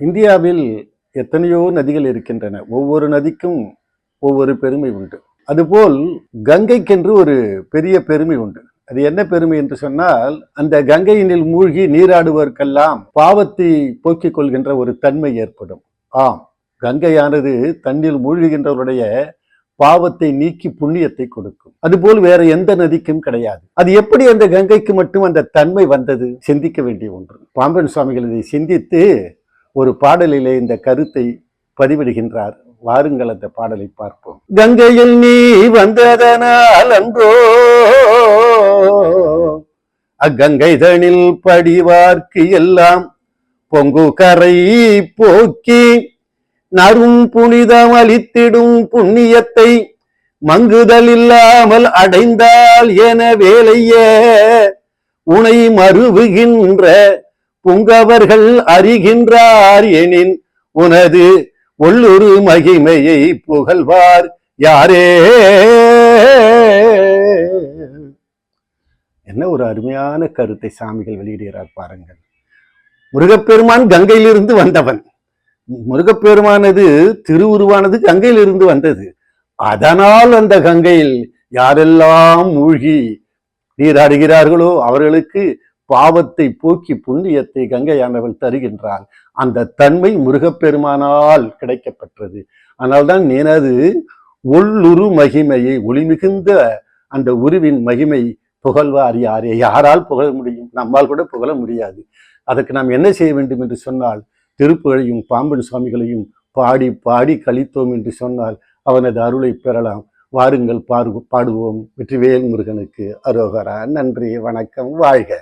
இந்தியாவில் எத்தனையோ நதிகள் இருக்கின்றன. ஒவ்வொரு நதிக்கும் ஒவ்வொரு பெருமை உண்டு. அதுபோல் கங்கைக்கென்று ஒரு பெரிய பெருமை உண்டு. அது என்ன பெருமை என்று சொன்னால் அந்த கங்கையினில் மூழ்கி நீராடுவதற்கெல்லாம் பாவத்தை போக்கிக் கொள்கின்ற ஒரு தன்மை ஏற்படும். ஆம் கங்கையானது தண்ணில் மூழ்குகின்றவருடைய பாவத்தை நீக்கி புண்ணியத்தை கொடுக்கும். அதுபோல் வேற எந்த நதிக்கும் கிடையாது. அது எப்படி அந்த கங்கைக்கு மட்டும் அந்த தன்மை வந்தது? சிந்திக்க வேண்டிய ஒன்று. பாம்பன் சுவாமிகள் இதை சிந்தித்து ஒரு பாடலிலே இந்த கருத்தை பதிவிடுகின்றார். வாருங்கள் அந்த பாடலை பார்ப்போம். கங்கையில் நீ வந்ததனால் அன்றோ அக்கங்கை தனில் படிவார்க்கு எல்லாம் பொங்கு கரை போக்கி நரும் புனிதம் அளித்திடும் புண்ணியத்தை மங்குதல் இல்லாமல் அடைந்தால் என வேலைய உனை மறுவுகின்ற புங்கவர்கள் அறிகின்றார் எனின் உனது உள்ளுரு மகிமையை புகழ்வார் யாரே? என்ன ஒரு அருமையான கருத்தை சாமிகள் வெளியிடுகிறார் பாருங்கள். முருகப்பெருமான் கங்கையிலிருந்து வந்தவன். முருகப்பெருமானது திருவுருவானது கங்கையிலிருந்து வந்தது. அதனால் அந்த கங்கையில் யாரெல்லாம் மூழ்கி நீராடுகிறார்களோ அவர்களுக்கு பாவத்தை போக்கி புண்ணியத்தை கங்கை ஆண்டவள் தருகின்றாள் அந்த தன்மை முருகப்பெருமானால் கிடைக்கப்பட்டது அதனால்தான் எனது உள்ளுரு மகிமையை ஒளிமிகுந்த அந்த உருவின் மகிமை புகழ்வார் யாரே. யாரால் புகழ முடியும்? நம்மால் கூட புகழ முடியாது. அதற்கு நாம் என்ன செய்ய வேண்டும் என்று சொன்னால் திருப்புகழையும் பாம்பன் சுவாமிகளையும் பாடி பாடி கழித்தோம் என்று சொன்னால் அவனது அருளை பெறலாம். வாருங்கள் பாடு பாடுவோம். வெற்றிவேல் முருகனுக்கு அரோகரா. நன்றி வணக்கம் வாழ்க.